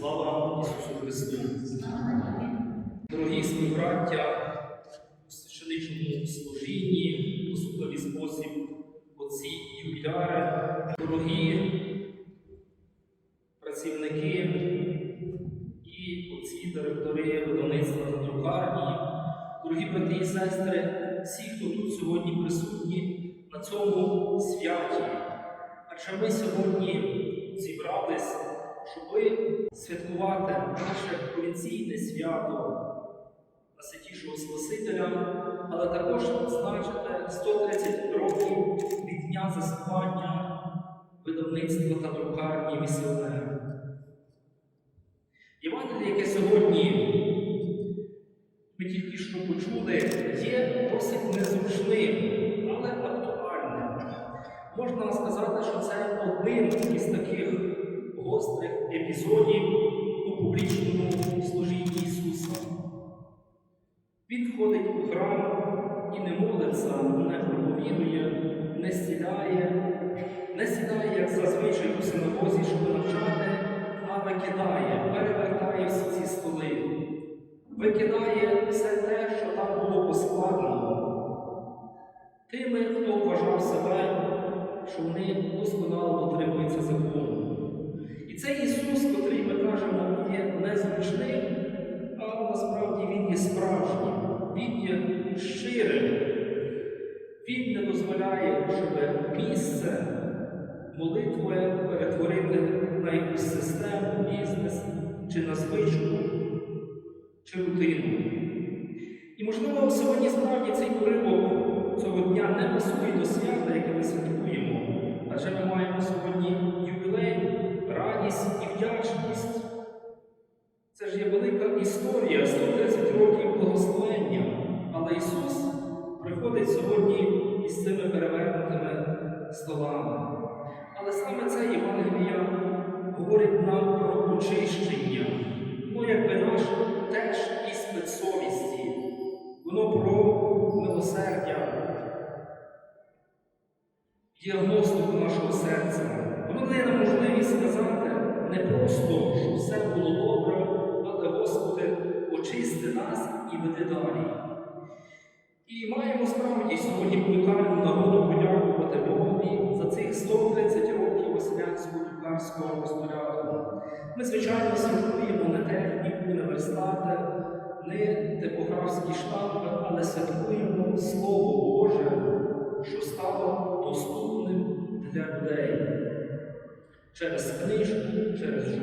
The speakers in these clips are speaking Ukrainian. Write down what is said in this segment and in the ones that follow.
Слава Ісусу Христу! Дорогі співбраття у священичному служінні, у судовий спосіб отці і юбіляри, дорогі працівники і отці директори видавництва та друкарні, дорогі брати і сестри, всі, хто тут сьогодні присутні на цьому святі. Адже ми сьогодні зібрались, щоб святкувати наше поліційне свято на святішого Спасителя, але також відзначити 130 років від дня заснування видавництва та друкарні місіонера. Євангеліє, яке сьогодні ми тільки що почули, є досить незручним, але актуальним. Можна сказати, що це один із таких гострих епізодів у публічному служінні Ісуса. Він входить у храм і не молиться, не проповідує, не сідає, не сідає, як зазвичай у синагозі, щоб навчати, а викидає, перевертає всі ці столи, викидає все те, що там було поскладено. Тими, хто вважав себе, що вони досконало дотримуються закону. Цей Ісус, котрий ми кажемо, є незручним, а насправді Він є справжнім, Він є щирим. Він не дозволяє, щоб місце молитви перетворити на якусь систему, бізнес, чи на звичку, чи рутину. І, можливо, сьогодні справді цей уривок цього дня не пасує до свята, яке ми святкуємо, адже ми маємо сьогодні ювілей, радість і вдячність. Це ж є велика історія, 130 років благословення. Але Ісус приходить сьогодні із цими перевернутими столами. Але саме це Євангелія говорить нам про очищення, ну якби наш теж іспит совісті. Воно про милосердя, діагностику нашого серця. Воно дає можливість сказати не просто, що все було добре, але Господи, очисти нас і веди далі. І маємо справді сьогодні унікальну нагоду подякувати Богові за цих 130 років Василянського друкарського апостоляту. Ми, звичайно, святкуємо не техніку, не верстати, не типографські штампи, але святкуємо Слово Боже, що стало доступним для людей через книжку, через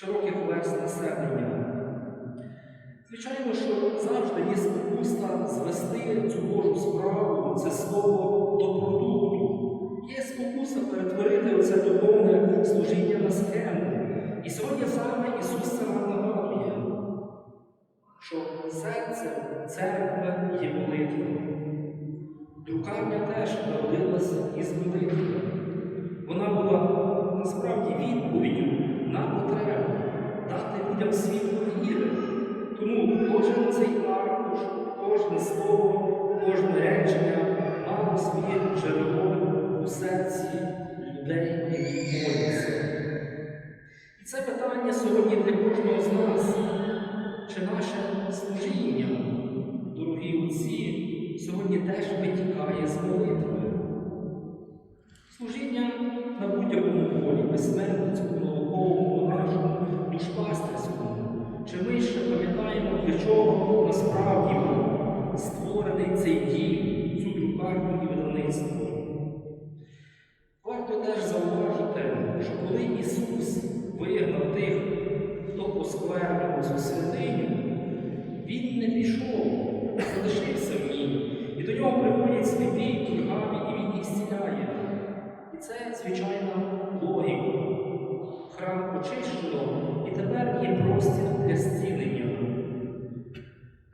широких верст населення. Звичайно, що завжди є спокуса звести цю Божу справу, це слово до продукту. Є спокуса перетворити оце духовне служіння на схему. І сьогодні саме Ісус це нагадує, що серце церкви є молитва. Друкарня теж народилася із молитви. Вона була насправді відповіддю на потребу дати людям світло віри. Тому кожен цей аркуш, кожне слово, кожне речення мало своє джерело у серці людей, які моляться. І це питання сьогодні для кожного з нас, чи наше служіння, будь-якому полі, письменницькому, науковому, нашому, душпастерському. Чи ми ще пам'ятаємо, для чого насправді створений цей дім, цю друкарню і видавництво? Варто теж зауважити, що коли Ісус вигнав тих, хто посквернув цю святиню, Він не пішов, залишився в ній. І до нього приходять сліпі, кульгаві, і Він їх зціляє. Це звичайна логіка. Храм очищено, і тепер є простір для зцілення.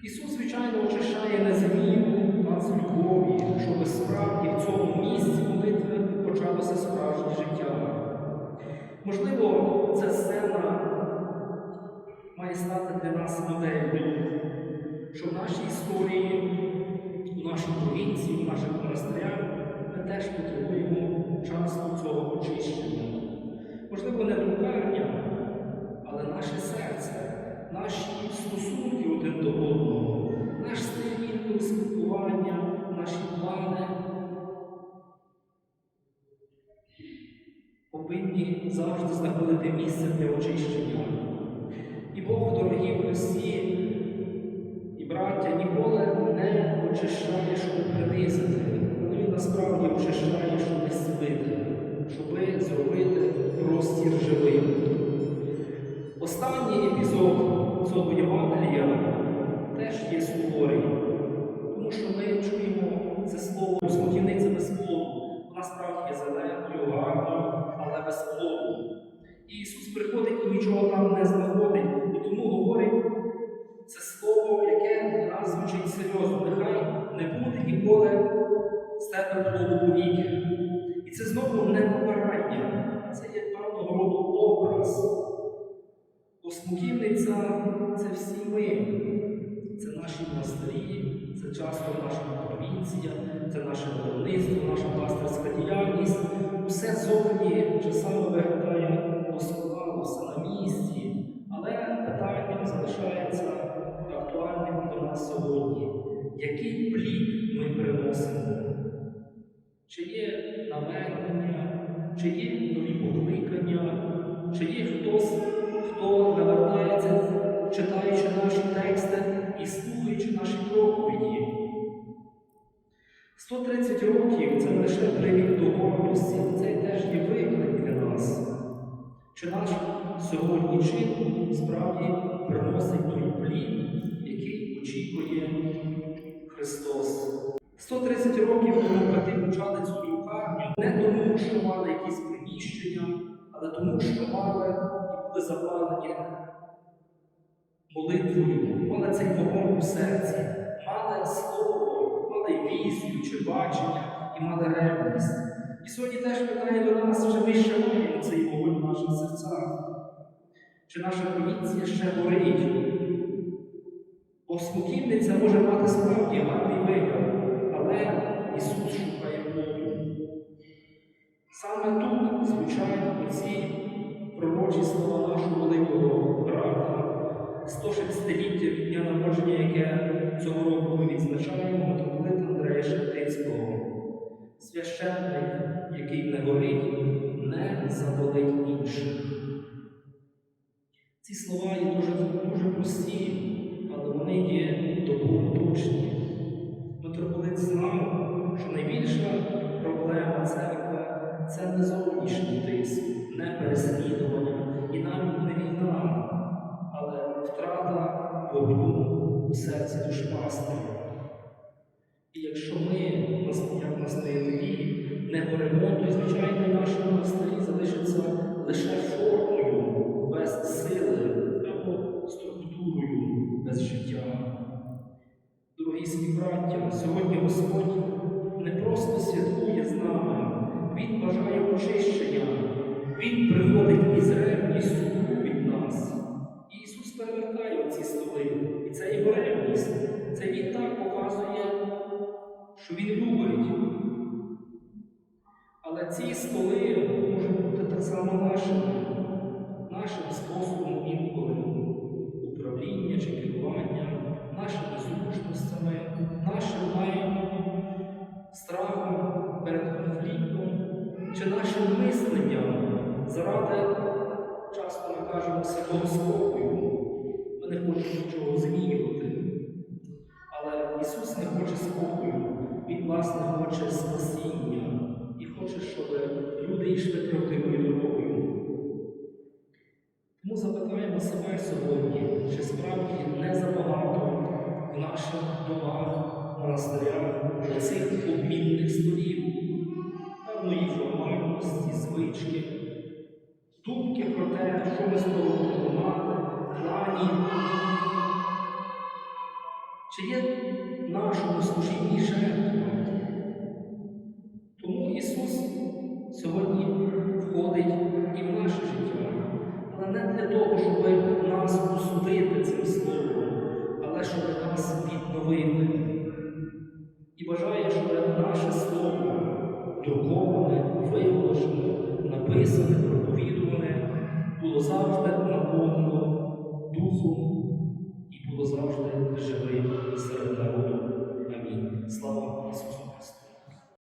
Ісус, звичайно, очищає не з гніву, а любові, щоб справді в цьому місці молитви почалося справжнє життя. Можливо, ця сцена має стати для нас моделлю, що в нашій історії, в нашій провінції, в наших монастирях ми теж потребуємо часто цього очищення. Можливо, не друкарня, але наше серце, наші стосунки один до одного, наш стиль спілкування, наші плани повинні завжди знаходити місце для очищення. І Бог, дорогі Христі і браття, ніколи не очищає, щоб принизити, Він насправді очищає, щоб зцілити, щоб зробити простір живим. Знову не покарання, це є певного роду образ. Бо це всі ми, це наші монастирі, це часто наша провінція, це наше виробництво, наша пастирська хто навертається, читаючи наші тексти і слухаючи наші проповіді. 130 років це не лише привід до гордості, це теж є виклик для нас. Чи наш сьогодні чин справді приносить той плід, який очікує Христос? 130 років тому брати почали цю друкарню не тому, що мали якісь приміщення, але тому, що мали були запалені молитвою, мали цей вогонь у серці, мали слово, мали візію чи бачення і мали ревність. І сьогодні теж питає до нас, чи ми ще маємо цей вогонь в наших серцях, чи наша провінція ще горить. Бо смоківниця може мати справді гарний вигляд, але Ісус шукає плоду. Саме тут звучать оці пророчі слова 160-ліття від дня народження, яке цього року ми відзначаємо, митрополита Андрея Шептицького. Священник, який не горить, не заболить інших. Ці слова є дуже, дуже прості, але вони є якщо ми, як настоятелі, не горемо, то, звичайно, наші монастирі залишаться лише формою, без сили або структурою без життя. Дорогі співбраття, сьогодні Господь Father, що ми з того мати, планів, чи є нашому служінні жертва. Тому Ісус сьогодні входить і в наше життя, але не для того, щоб нас осудити цим словом, але щоб нас відновити. І бажає, щоб наше слово друковане, виголошене, написане, проповідуване, було завжди наповнено Духом і було завжди живим серед народу. Амінь. Слава Ісусу!